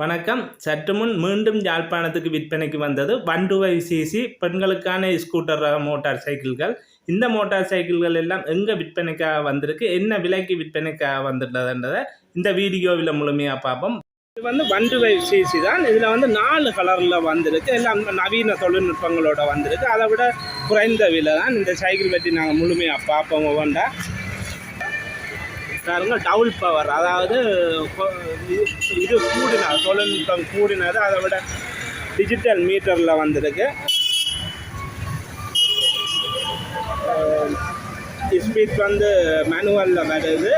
வணக்கம். சற்று முன் மீண்டும் யாழ்ப்பாணத்துக்கு விற்பனைக்கு வந்தது வண்டுவை சிசி பெண்களுக்கான ஸ்கூட்டர் ரக மோட்டார் சைக்கிள்கள் இந்த மோட்டார் சைக்கிள்கள் எல்லாம் எங்கே விற்பனைக்காக வந்திருக்கு? என்ன விலைக்கு விற்பனைக்காக வந்துள்ளதுன்றதை இந்த வீடியோவில் முழுமையாக பார்ப்போம். இது வந்து வண்டுவை சிசி தான். இதில் வந்து நாலு கலரில் வந்திருக்கு. எல்லாம் நவீன தொழில்நுட்பங்களோட வந்திருக்கு. அதை விட குறைந்த விலை தான் இந்த சைக்கிள் பற்றி நாங்கள் முழுமையாக பார்ப்போம். ஒவ்வொன்றா பாருங்க டவுல் பவர் அதாவது இது- கூடினார் தொழில்நுட்பம் கூடினது அதை விட டிஜிட்டல் மீட்டரில் வந்திருக்கு. ஸ்பீட் வந்து மேனுவலில் வருது.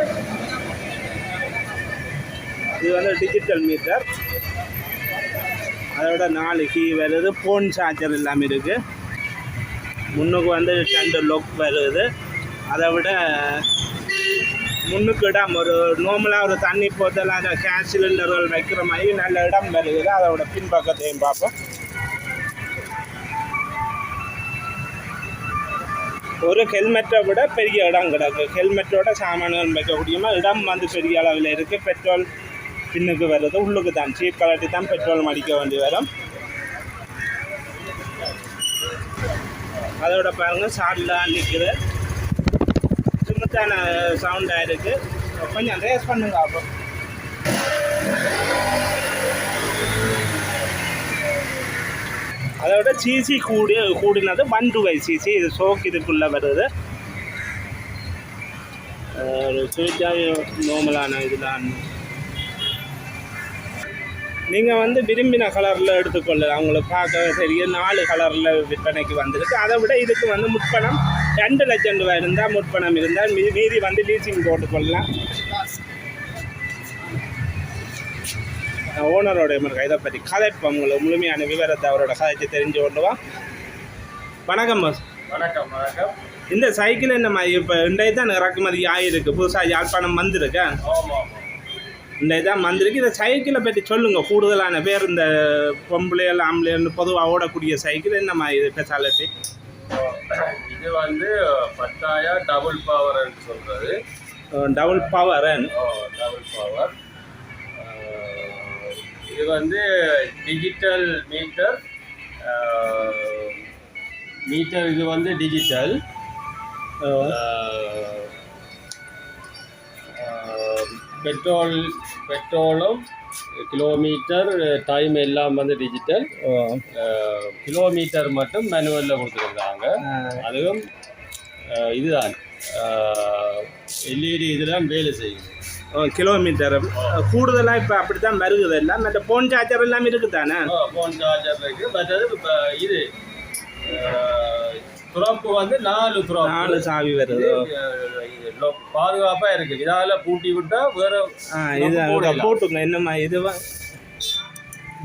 இது வந்து டிஜிட்டல் மீட்டர் அதோட நாலு கீ வருது. ஃபோன் சார்ஜர் எல்லாமே இருக்குது முன்னுக்கு வந்து ரெண்டு லொக் வருது. அதை விட முன்னுக்கு இடம் ஒரு நார்மலாக ஒரு தண்ணி போத்தல் அந்த கேஸ் சிலிண்டர்கள் வைக்கிற மாதிரி நல்ல இடம் வருது அதோட பின்பக்கத்தையும் பார்ப்போம். ஒரு ஹெல்மெட்டை விட பெரிய இடம் கிடக்கு. ஹெல்மெட்டோட சாமான்கள் வைக்கக்கூடியமா இடம் வந்து பெரிய அளவில் இருக்குது பெட்ரோல் பின்னுக்கு வருது உள்ளுக்கு தான். சீப் கலட்டி தான் பெட்ரோல் மடிக்க வேண்டி வரும். அதோட பாருங்கள் சாடில் நிற்குது சின்னத்தான சவுண்டாக இருக்குது கொஞ்சம் ரேஸ் பண்ணுங்க அப்போ. அதோட சிசி கூடி கூடினது ஒன் டூ ஃபைவ் சிசி. இது சோக் இதுக்குள்ளே வருது. ஒரு சுவிட்சாக நார்மலான இதெல்லாம் நீங்கள் வந்து விரும்பின கலரில் எடுத்துக்கொள்ளலாம். உங்களுக்கு பார்க்க தெரியும். நாலு கலரில் விற்பனைக்கு வந்திருக்கு. அதை விட இதுக்கு வந்து முற்பணம் ரெண்டு லட்சம் ரூபாய் இருந்தால் முற்பணம் இருந்தால் மீ மீதி வந்து லீசிங் போட்டுக்கொள்ளலாம். ஓனரோட இருக்கு இதை பற்றி கதைப்போம் உங்களுக்கு முழுமையான விவரத்தை அவரோட கதைச்சு தெரிஞ்சு கொண்டுவா வணக்கம் பாஸ் வணக்கம் வணக்கம். இந்த சைக்கிள் என்னம்மா? இப்போ இன்றைய தான் இறக்குமதி ஆகிருக்கு புதுசாக யாழ்ப்பாணம் வந்திருக்கா? ஆமாம். இந்த இதான் வந்திருக்கு. இந்த சைக்கிளை பற்றி சொல்லுங்க. கூடுதலான பேர் இந்த பொம்பளைகள் ஆம்பளைன்னு பொதுவாக ஓடக்கூடிய சைக்கிள் என்னம்மா இது ஸ்பெஷாலிட்டி இது வந்து பத்தாயா டபுள் பவர்னு சொல்றது. டபுள் பவர் டபுள் பவர் இது வந்து டிஜிட்டல் மீட்டர் மீட்டர் இது வந்து டிஜிட்டல் பெட்ரோல் பெட்ரோலும் கிலோமீட்டர் டைம் எல்லாம் வந்து டிஜிட்டல் கிலோமீட்டர் மட்டும் மேனுவலில் கொடுத்துருக்காங்க. அதுவும் இதுதான். எல்இடி இதெல்லாம் வேலை செய்யுது. கிலோமீட்டர். கூடுதலாக இப்போ அப்படி தான் வருகுது எல்லாம் மற்ற ஃபோன் சார்ஜர் எல்லாம் இருக்குது தானே ஃபோன் சார்ஜர் இருக்கு. மற்றது இப்போ இது துறப்பு வந்து நாலு துறப்பு. நாலு சாவி வருது. பாதுகாப்பா இருக்கு. இதால பூட்டி விட்டா வேற இது. போட்டுங்க என்னம்மா இது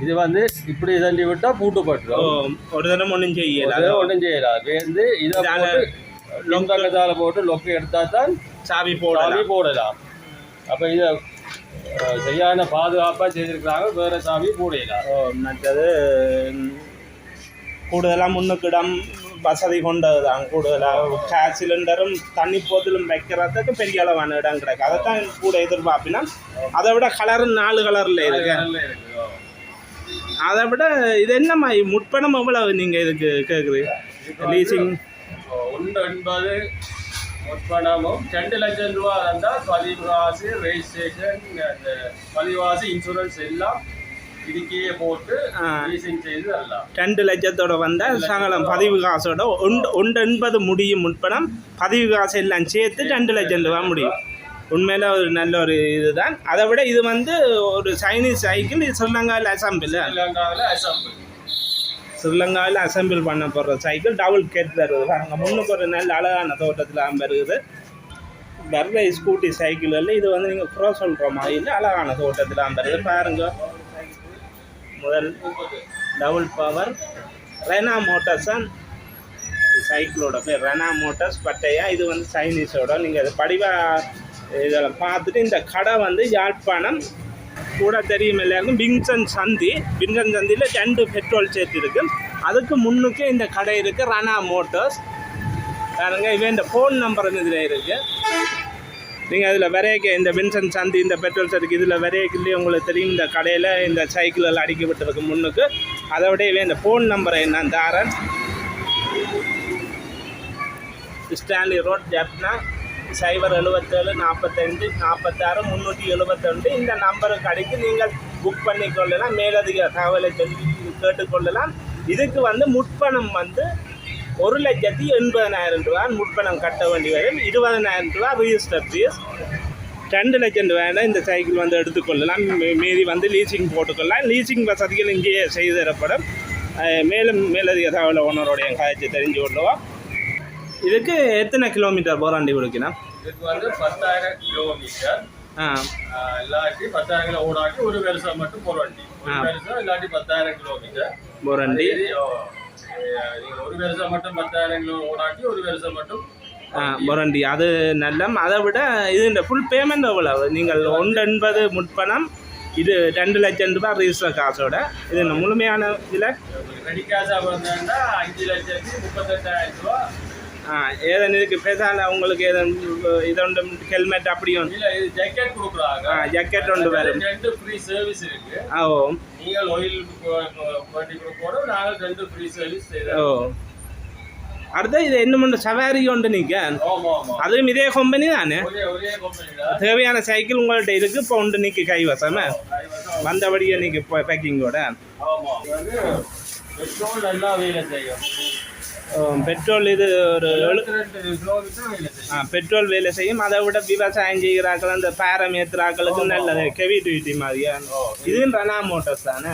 இது வந்து இப்படி தள்ளி விட்டா பூட்டு பட்டுரும். ஒரு தினம் ஒன்றும் செய்யல. அதை ஒன்றும் செய்யலாம் வந்து இதை இதால போட்டு லொக்கு எடுத்தா தான் சாவி சாவி போடலாம். போடலாம் அப்போ இதை சரியான பாதுகாப்பா செய்திருக்கிறாங்க. வேற சாவி போடலாம். மற்றது கூடுதலாக முன்னுக்கிடம் வசதி கொண்டது தான் கூடுதலாக கேஸ் சிலிண்டரும் தண்ணி போத்திலும் வைக்கிறதுக்கு பெரிய அளவான இடம் கிடக்கு அதை தான் கூட எதிர்பார்ப்பினா அதை விட கலரும் நாலு கலரில் இருக்கு அதை விட இது என்னம்மா முற்பணம் எவ்வளவு நீங்கள் இதுக்கு கேட்குறீங்க லீசிங் ஒன்று என்பது முற்பணமும் ரெண்டு லட்சம் ரூபா இருந்தால் பதிவாசி ரெஜிஸ்ட்ரேஷன் பதிவாசி இன்சூரன்ஸ் எல்லாம் இதுக்கே போட்டு செய்து ரெண்டு லட்சத்தோட வந்தால் சகலம் பதிவு காசோட ஒன்று ஒன்று எண்பது முடியும் முற்பணம். பதிவு காசு எல்லாம் சேர்த்து ரெண்டு லட்சம் ரூபா முடியும். உண்மையில் ஒரு நல்ல ஒரு இதுதான். அதை விட இது வந்து ஒரு சைனீஸ் சைக்கிள் இது ஸ்ரீலங்காவில் அசம்பிள் ஸ்ரீலங்காவில் அசம்பிள் ஸ்ரீலங்காவில் அசம்பிள் பண்ண போகிற சைக்கிள் டபுள் கேட் வருது. பாருங்க முன்னுக்கு ஒரு நல்ல அழகான தோட்டத்தில் வருது. வர்ற ஸ்கூட்டி சைக்கிளில் இது வந்து நீங்கள் ப்ரோ சொல்கிற மாதிரி இல்லை அழகான தோட்டத்தில் வருது. பாருங்க. முதல் டபுள் பவர் ரெனா மோட்டர்ஸ் தான் சைக்கிளோட பேர். ரெனா மோட்டார்ஸ் பட்டையா? இது வந்து சைனீஸோட நீங்கள் அது படிவாக இதில் பார்த்துட்டு இந்த கடை வந்து யாழ்ப்பாணம் கூட தெரியும் எல்லாருக்கும். பிங்சன் சந்தி பிங்சன் சந்தியில் ரெண்டு பெட்ரோல் சேர்த்து இருக்கு. அதுக்கு முன்னுக்கே இந்த கடை இருக்குது ரனா மோட்டார்ஸ் பாருங்க இவன் இந்த ஃபோன் நம்பர் இதில் இருக்குது நீங்கள் அதில் வரையக்க இந்த வின்சன் சந்தி இந்த பெட்ரோல் சருக்கு இதில் வரையக்கிலேயே உங்களுக்கு தெரியும். இந்த கடையில் இந்த சைக்கிளில் அடுக்கி விட்டுருக்கு முன்னுக்கு அதை விடவே இந்த ஃபோன் நம்பரை என்ன தாரன் ஸ்டான்லி ரோட் ஜப்னா சைபர் எழுபத்தேழு நாற்பத்தஞ்சு நாற்பத்தாறு முந்நூற்றி எழுபத்தொன்று இந்த நம்பருக்கு அடித்து நீங்கள் புக் பண்ணிக்கொள்ளலாம் மேலதிக தகவலை தெரிவி கேட்டுக்கொள்ளலாம் இதுக்கு வந்து முற்பணம் வந்து ஒரு லட்சத்தி எண்பதனாயிரம் ரூபா முற்பணம் கட்ட வேண்டி வரும். இருபதனாயிரம் ரூபா ரிஜிஸ்டர் ஃபீஸ் ரெண்டு லட்சம் ரூபாயில் இந்த சைக்கிள் வந்து எடுத்துக்கொள்ளலாம். மீதி வந்து லீசிங் போட்டுக்கொள்ளலாம். லீசிங் வசதிகள் இங்கேயே செய்து தரப்படும். மேலும் மேலதிக தகவலை ஓனருடைய காய்ச்சி தெரிஞ்சு கொள்ளுவோம். இதுக்கு எத்தனை கிலோமீட்டர் போராண்டி கொடுக்கணும் இதுக்கு வந்து பத்தாயிரம் கிலோமீட்டர் இல்லாட்டி பத்தாயிரம் கிலோ ஓடாட்டி ஒரு வருஷம் மட்டும் ஒரு. வருஷம் இல்லாட்டி பத்தாயிரம் கிலோமீட்டர் போராண்டி. இது, ஓ, அஹ் நீங்க ஒரு வருஷம் மட்டும் பத்தாயிரம் கிலோ ஓடாட்டி ஒரு வருஷம் மட்டும் ஆ போராண்டி அது நல்ல அதை விட இது இந்த ஃபுல் பேமெண்ட் எவ்வளவு நீங்கள் ஒன்று எண்பது முற்பணம் இது ரெண்டு லட்சம் ரூபாய் ரிஜிஸ்டர் காசோட. இது முழுமையான இதில் ரெடி கேஷா வந்தா அஞ்சு லட்சத்தி முப்பத்தெட்டாயிரம் ரூபா ஆ ஏதன் இதுக்கு பேசால உங்களுக்கு ஏதன் இதொண்டு ஹெல்மெட் அப்படியும் இல்ல இது ஜாக்கெட் கொடுக்குறாங்க. ஆ ஜக்கெட் ஒன்று வரும். ரெண்டு ஃப்ரீ சர்வீஸ் இருக்கு. ஆ ஓ. நீங்கள் ஆயில் வண்டி கொடுக்கணும் நாங்கள் ரெண்டு ஃப்ரீ சர்வீஸ் ஓ. செய்யறோம் அடுத்து இது என்ன பண்ண சவாரி கொண்டு நிற்க அதுவும் இதே கம்பெனி தானே? தேவையான சைக்கிள் உங்கள்கிட்ட இருக்கு இப்போ உண்டு நிற்க கைவசமே? வந்தபடியே நிற்க பேக்கிங்கோட இது பெட்ரோல் நல்லா வேலை செய்யும். பெட்ரோல் இது ஒரு ஆ, பெட்ரோல் வேலை செய்யும். அதை விட விவசாயம் செய்கிறாக்கள் அந்த பேரம் ஏற்றுறாக்களுக்கு நல்லது. கெவி டியூட்டி மாதிரியா? இது ரணா மோட்டர்ஸ் தானே.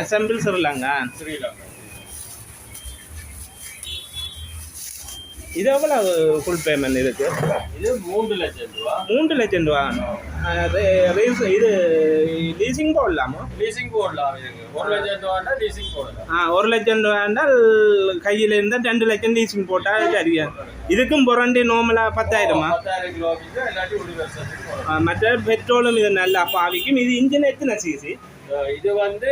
அசம்பிள் ஸ்ரீலங்கா இது எவ்வளவு ஃபுல் பேமெண்ட் இருக்கு? இது மூன்று லட்சம் ரூபா. மூன்று லட்சம் ரூபா. ரேஸ் இது லீசிங் போடலாமா? லீசிங் போடலாம் ஒரு லட்சம் ரூபாண்டா லீசிங் போடலாம். ஆ ஒரு லட்சம் ரூபாண்டால் கையில் இருந்தால் ரெண்டு லட்சம் லீசிங் போட்டால் சரியா. இதுக்கும் புரண்டி நார்மலாக பத்தாயிரமா? மற்ற பெட்ரோலும் இது நல்லா பாவிக்கும். இது இன்ஜின் எத்தனை சிசி இது வந்து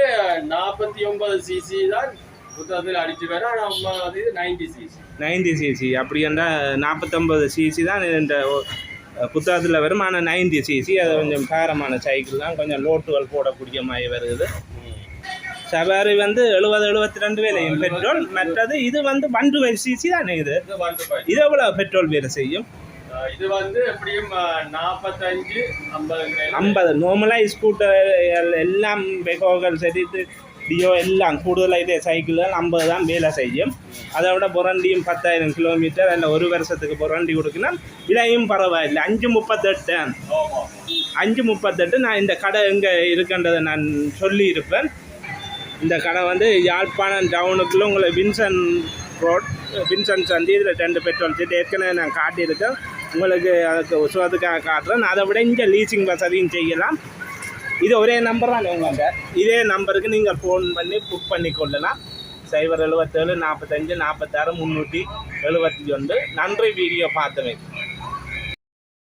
நாற்பத்தி ஒன்பது சிசி தான் புத்தகத்தில் அடிச்சு வர ஆனா நம்ம வந்து இது நைன்டி சிசி நைன்டி சிசி அப்படின்னா நாற்பத்தொம்பது சிசி தான் இந்த புத்தகத்தில் வரும். ஆனால் நைன்டி சிசி அது கொஞ்சம் பாரமான சைக்கிள் தான். கொஞ்சம் லோட்டுகள் போடக்கூடிய மாதிரி வருது. சவாரி வந்து எழுபது எழுபத்தி ரெண்டு வேலையும் பெட்ரோல் மற்றது இது வந்து ஒன் டு சிசி தானே இது? இது எவ்வளோ பெட்ரோல் வேலை செய்யும்? இது வந்து எப்படியும் நாற்பத்தஞ்சு ஐம்பது ஐம்பது. நார்மலாக ஸ்கூட்டர் எல்லாம் பெகோகள் சரி டியோ எல்லாம் கூடுதலாக இதே சைக்கிள்கள் ஐம்பது தான் வேலை செய்யும். அதை விட புரண்டியும் பத்தாயிரம் கிலோமீட்டர் அதில் ஒரு வருஷத்துக்கு புரண்டி கொடுக்கணும். விலையும் பரவாயில்லை. அஞ்சு முப்பத்தெட்டு. அஞ்சு முப்பத்தெட்டு நான் இந்த கடை எங்கே இருக்கின்றதை நான் சொல்லியிருப்பேன். இந்த கடை வந்து யாழ்ப்பாணம் டவுனுக்குள்ளே உங்களை வின்சன் ரோட் வின்சன் சந்தி இதில் ரெண்டு பெட்ரோல் சீட் ஏற்கனவே நான் காட்டியிருக்கேன். உங்களுக்கு அதுக்கு உசுவத்துக்காக காட்டுறேன். அதை விட இங்கே லீசிங் வசதியும் செய்யலாம். இது ஒரே நம்பர் தான் உங்கள்கிட்ட இதே நம்பருக்கு நீங்கள் ஃபோன் பண்ணி புக் பண்ணி கொள்ளலாம் சைபர் எழுபத்தேழு நாற்பத்தஞ்சு நாற்பத்தாறு முந்நூற்றி எழுபத்தி ஒன்று நன்றி வீடியோ பார்த்தமைக்கு.